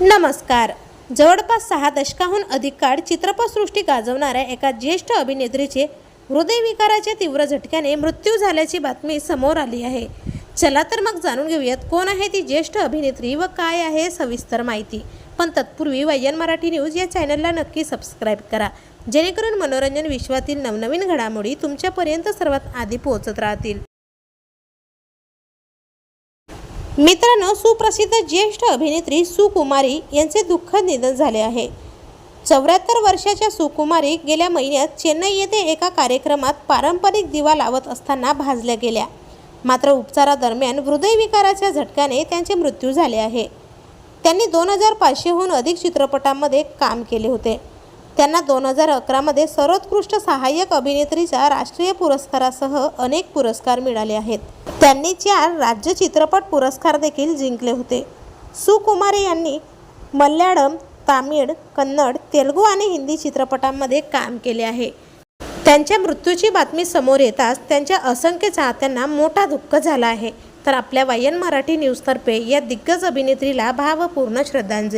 नमस्कार. जवळपास सहा दशकाहून अधिक काळ चित्रपटसृष्टी गाजवणाऱ्या एका ज्येष्ठ अभिनेत्रीचे हृदयविकाराच्या तीव्र झटक्याने मृत्यू झाल्याची बातमी समोर आली आहे. चला तर मग जाणून घेऊयात कोण आहे ती ज्येष्ठ अभिनेत्री व काय आहे सविस्तर माहिती. पण तत्पूर्वी वैयन मराठी न्यूज या चॅनलला नक्की सबस्क्राईब करा. जेणेकरून मनोरंजन विश्वातील नवनवीन घडामोडी तुमच्यापर्यंत सर्वात आधी पोहोचत राहतील. मित्रांनो सुप्रसिद्ध ज्येष्ठ अभिनेत्री सुकुमारी यांचे दुःखद निधन झाले आहे. चौऱ्याहत्तर वर्षाच्या सुकुमारी गेल्या महिन्यात चेन्नई येथे एका कार्यक्रमात पारंपरिक दिवा लावत असताना भाजल्या गेल्या. मात्र उपचारादरम्यान हृदयविकाराच्या झटक्याने त्यांचे मृत्यू झाले आहे. त्यांनी दोन हजार पाचशेहून अधिक चित्रपटांमध्ये काम केले होते. त्यांना दोन हजार अकरामध्ये सर्वोत्कृष्ट सहाय्यक अभिनेत्रीचा राष्ट्रीय पुरस्कारासह अनेक पुरस्कार मिळाले आहेत. त्यांनी चार राज्य चित्रपट पुरस्कार देखील जिंकले होते. सुकुमारी यांनी मल्याळम तामिळ कन्नड तेलुगू आणि हिंदी चित्रपटांमध्ये काम केले आहे. त्यांच्या मृत्यूची बातमी समोर येताच त्यांच्या असंख्य चाहत्यांना मोठा दुःख झाला आहे. तर आपल्या वायन मराठी न्यूजतर्फे या दिग्गज अभिनेत्रीला भावपूर्ण श्रद्धांजली.